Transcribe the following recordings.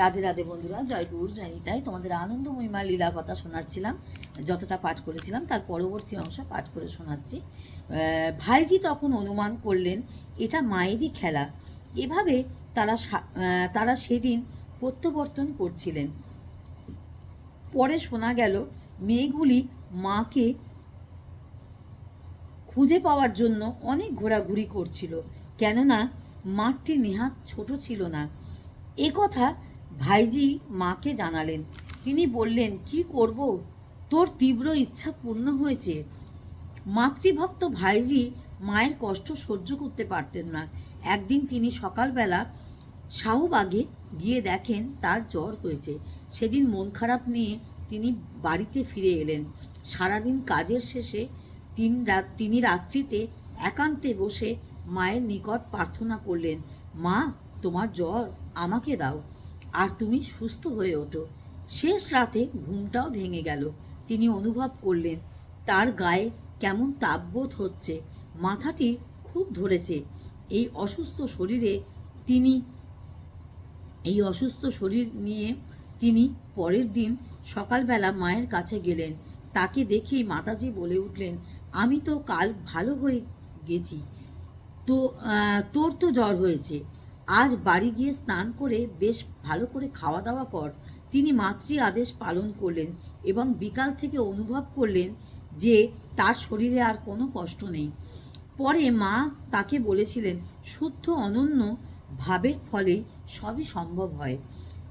রাধে রাধে বন্ধুরা, জয় গুরু তোমাদের আনন্দময়ী মা লীলা কথা শোনাচ্ছিলাম, যতটা পাঠ করেছিলাম, তার পরবর্তী অংশ পাঠ করে শোনাচ্ছি। ভাইজি তখন অনুমান করলেন, এটা মায়েরই খেলা। এভাবে তারা তারা সেদিন প্রত্যাবর্তন করছিলেন। পরে শোনা গেল, মেয়েগুলি মাকে খুঁজে পাওয়ার জন্য অনেক ঘোরাঘুরি করছিল, কেননা মাঠটি নেহাত ছোট ছিল না। এ কথা ভাইজি মাকে জানালেন। তিনি বললেন, কি করব? তোর তীব্র ইচ্ছা পূর্ণ হয়েছে। মাতৃভক্ত ভাইজি মায়ের কষ্ট সহ্য করতে পারতেন না। একদিন তিনি সকালবেলা শাহবাগে গিয়ে দেখেন তার জ্বর হয়েছে। সেদিন মন খারাপ নিয়ে তিনি বাড়িতে ফিরে এলেন। সারাদিন কাজের শেষে তিন রাত তিনি রাত্রিতে একান্তে বসে মায়ের নিকট প্রার্থনা করলেন, মা, তোমার জ্বর আমাকে দাও। আর তুমি সুস্থ হয়ে ওঠো। শেষ রাতে ঘুমটাও ভেঙে গেল। তিনি অনুভব করলেন, তার গায়ে কেমন তাপবোধ হচ্ছে, মাথাটি খুব ধরেছে। এই অসুস্থ শরীরে তিনি, এই অসুস্থ শরীর নিয়ে তিনি পরের দিন সকালবেলা মায়ের কাছে গেলেন। তাকে দেখেই মাতাজি বলে উঠলেন, আমি তো কাল ভালো হয়ে গেছি। তো তোর তো জ্বর হয়েছে। আজ বাড়ি গিয়ে স্নান করে বেশ ভালো করে খাওয়া দাওয়া কর। তিনি মাতৃ আদেশ পালন করলেন এবং বিকাল থেকে অনুভব করলেন যে তার শরীরে আর কোনো কষ্ট নেই। পরে মা তাকে বলেছিলেন, শুদ্ধ অনন্য ভাবের ফলে সবই সম্ভব হয়।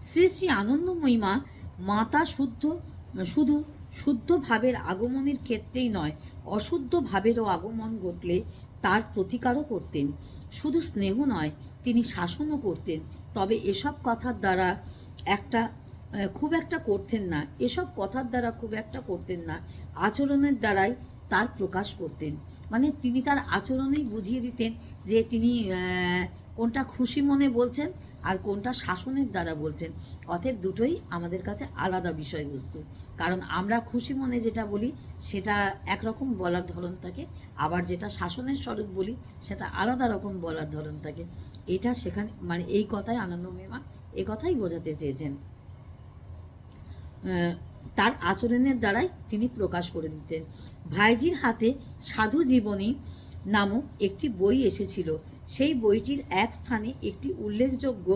শ্রী শ্রী আনন্দময়ী মা, মাতা শুদ্ধ, শুধু শুদ্ধ ভাবের আগমনের ক্ষেত্রেই নয়, অশুদ্ধ ভাবেরও আগমন ঘটলে তার প্রতিকারও করতেন। শুধু স্নেহ নয়, তিনি শাসনও করতেন। তবে এসব কথার দ্বারা একটা খুব একটা করতেন না। এসব কথার দ্বারা খুব একটা করতেন না। আচরণের দ্বারাই তার প্রকাশ করতেন। মানে তিনি তার আচরণেই বুঝিয়ে দিতেন যে তিনি কোনটা খুশি মনে বলছেন আর কোনটা শাসনের দ্বারা বলছেন? অতএব দুটোই আমাদের কাছে আলাদা বিষয়বস্তু। কারণ আমরা খুশি মনে যেটা বলি, সেটা একরকম বলার ধরন থাকে। আবার যেটা শাসনের স্বরূপ বলি, সেটা আলাদা রকম বলার ধরন থাকে। এটা সেখানে মানে এই কথাই আনন্দময়ী মা এই কথাই বোঝাতে চেয়েছেন। তার আচরণের দ্বারাই তিনি প্রকাশ করে দিতেন। ভাইজির হাতে সাধু জীবনী নামক একটি বই এসেছিল। সেই বইটির এক স্থানে একটি উল্লেখযোগ্য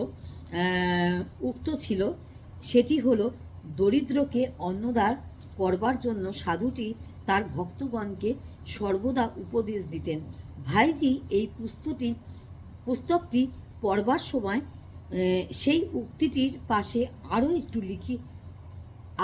উক্ত ছিল, সেটি হলো, দরিদ্রকে অন্নদার করবার জন্য সাধুটি তার ভক্তগণকে সর্বদা উপদেশ দিতেন। ভাইজি এই পুস্তকটি পুস্তকটি পড়বার সময় সেই উক্তিটির পাশে আরও একটু লিখি,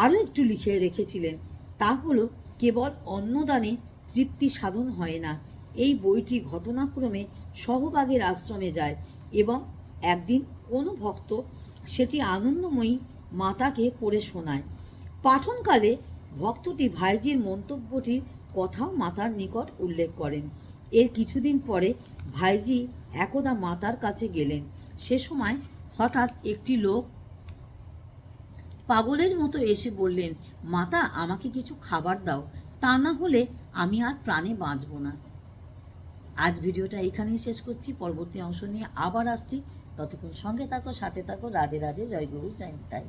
আরও একটু লিখে রেখেছিলেন। তা হলো, কেবল অন্নদানে তৃপ্তি সাধন হয় না। এই বইটি ঘটনাক্রমে সহবাগের আশ্রমে যায় এবং একদিন কোনো ভক্ত সেটি আনন্দময়ী মাতাকে পড়ে শোনায়। পাঠনকালে ভক্তটি ভাইজির মন্তব্যটির কথাও মাতার নিকট উল্লেখ করেন। এর কিছুদিন পরে ভাইজি একদা মাতার কাছে গেলেন। সে সময় হঠাৎ একটি লোক পাগলের মতো এসে বললেন, মাতা, আমাকে কিছু খাবার দাও। তা না হলে আমি আর প্রাণে বাঁচব না। আজ ভিডিওটা এখানেই শেষ করছি। পরবর্তী অংশ নিয়ে আবার আসছি। ততক্ষণ সঙ্গে থাকো, সাথে থাকো। রাধে রাধে, জয় গুরু তাই